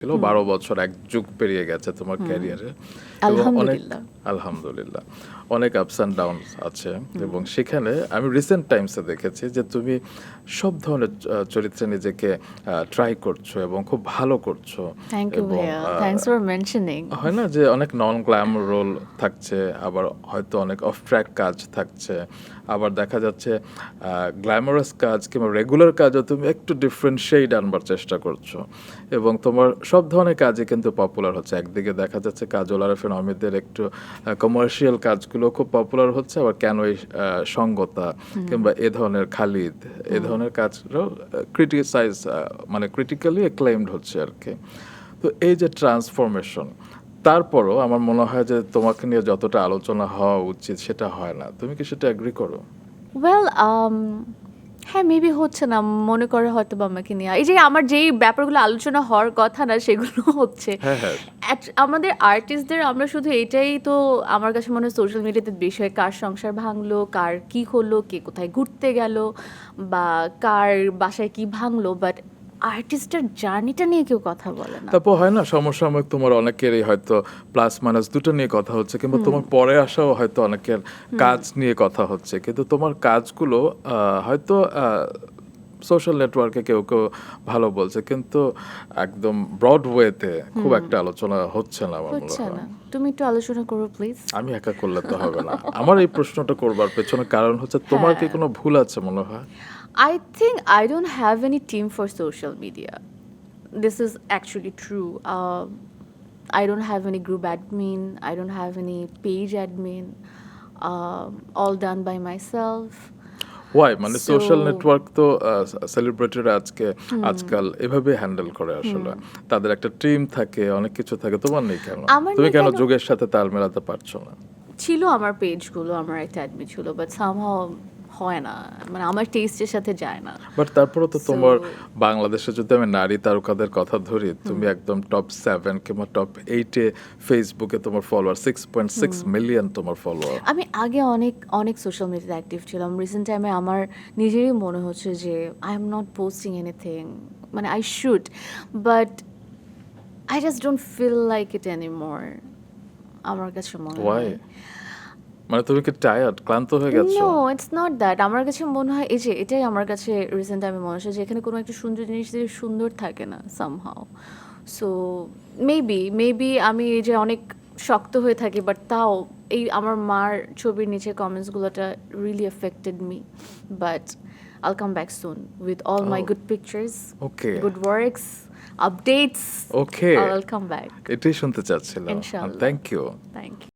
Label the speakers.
Speaker 1: ছিল বারো বছর এক যুগ পেরিয়ে গেছে তোমার ক্যারিয়ারে।
Speaker 2: আলহামদুলিল্লাহ।
Speaker 1: আলহামদুলিল্লাহ। অনেক আপস অ্যান্ড ডাউন আছে। এবং সেখানে আমি রিসেন্ট টাইমসে দেখেছি যে তুমি সব ধরনের চরিত্রে নিজেকে ট্রাই করছ এবং খুব ভালো করছ। হয় না যে অনেক নন গ্ল্যাম রোল থাকছে আবার হয়তো অনেক অফ ট্র্যাক কাজ থাকছে। আবার দেখা যাচ্ছে গ্ল্যামারাস কাজ কিংবা রেগুলার কাজও তুমি একটু ডিফারেন্ট শেড আনবার চেষ্টা করছ। এবং তোমার সব ধরনের কাজই কিন্তু পপুলার হচ্ছে। একদিকে দেখা যাচ্ছে কাজল আরফিন অমিতদের একটু কমার্শিয়াল কাজগুলো খুব পপুলার হচ্ছে আবার কেন এই সঙ্গতা কিংবা এ ধরনের খালিদ এ ধরনের কাজও ক্রিটিসাইজ মানে ক্রিটিক্যালি অ্যাক্লাইমড হচ্ছে আর কি তো এই যে ট্রান্সফরমেশন তারপরও আমার মনে হয় যে তোমাকে নিয়ে যতটা আলোচনা হওয়া উচিত সেটা হয় না। তুমি কি সেটা অ্যাগ্রি করো?
Speaker 2: ওয়েল um, হ্যাঁ মেবি হচ্ছে না। মনে করে হয়তো বা আমাকে নিয়ে। এই যে আমার যেই ব্যাপারগুলো আলোচনা হওয়ার কথা না সেগুলো হচ্ছে।
Speaker 1: হ্যাঁ হ্যাঁ।
Speaker 2: আমাদের আর্টিস্টদের আমরা শুধু এটাই তো আমার কাছে মনে হয় সোশ্যাল মিডিয়াতে বিষয়। কার সংসার ভাঙলো কার কি হলো কে কোথায় ঘুরতে গেল বা কার বাসায় কি ভাঙলো বাট আর্টিস্টের জার্নিটা নিয়ে কেউ কথা বলে না।
Speaker 1: তারপর হয় না সমসাময়িক তোমার অনেকেরই হয়তো প্লাস মাইনাস দুটো নিয়ে কথা হচ্ছে কিংবা তোমার পরে আসাও হয়তো অনেকের কাজ নিয়ে কথা হচ্ছে। কিন্তু তোমার কাজগুলো আহ, হয়তো সোশ্যাল নেটওয়ার্কে কেউ কেউ ভালো বলছে কিন্তু একদম ব্রডওয়েতে খুব একটা আলোচনা হচ্ছে না আমার মনে হয়
Speaker 2: তুমি একটু আলোচনা করো প্লিজ
Speaker 1: আমি একা করলে তো হবে না আমার এই প্রশ্নটা করবার পেছনে কারণ হচ্ছে তোমার কি কোনো ভুল আছে মনে হয়
Speaker 2: think I don't have any team for social media. This is actually true. Uh, I don't have any group admin. I don't have any page admin. Um all done by myself.
Speaker 1: Y মানে social network তো সেলিব্রিটিরা আজকে আজকাল এভাবে handle করে আসলে। তাদের একটা টিম থাকে অনেক কিছু থাকে। তোমার নেই কেন? তুমি কেন? যুগের সাথে তাল মেলাতে পারছ না?
Speaker 2: ছিল আমার পেজগুলো আমার একটা অ্যাডমিন ছিল বাট সামহাও হয় না। মানে আমার টেস্টের সাথে যায় না।
Speaker 1: বাট তারপরে তো তোমার বাংলাদেশে যদি আমি নারী তারকাদের কথা ধরি তুমি একদম টপ সেভেন কিংবা টপ এইটে ফেসবুকে তোমার follower six point six million তোমার ফলোয়ার
Speaker 2: আমি আগে অনেক অনেক সোশ্যাল মিডিয়াতে অ্যাক্টিভ ছিলাম। রিসেন্ট টাইমে আমার নিজেরই মনে হচ্ছে যে I am not posting anything মানে I should but I just don't feel like it anymore আমার কাছে মনে হয়।
Speaker 1: মানে তুমি কি টায়ার্ড ক্লান্ত হয়ে গেছো?
Speaker 2: নো ইটস নট দ্যাট আমার কাছে মনে হয় এই যে এটাই আমার কাছে রিসেন্ট আমি মনে হচ্ছে যে এখানে কোনো একটা সুন্দর জিনিস যে সুন্দর থাকে না সামহাও সো মেবি মেবি আমি এই যে অনেক শক্ত হয়ে থাকি বাট তাও এই আমার মার ছবির নিচে কমেন্টসগুলোটা really affected me but I'll come back soon with all my. Good pictures
Speaker 1: okay
Speaker 2: good works updates
Speaker 1: okay
Speaker 2: I'll come back
Speaker 1: এটাই শুনতে চাচ্ছিলাম।
Speaker 2: ইনশাআল্লাহ।
Speaker 1: Thank you
Speaker 2: thank you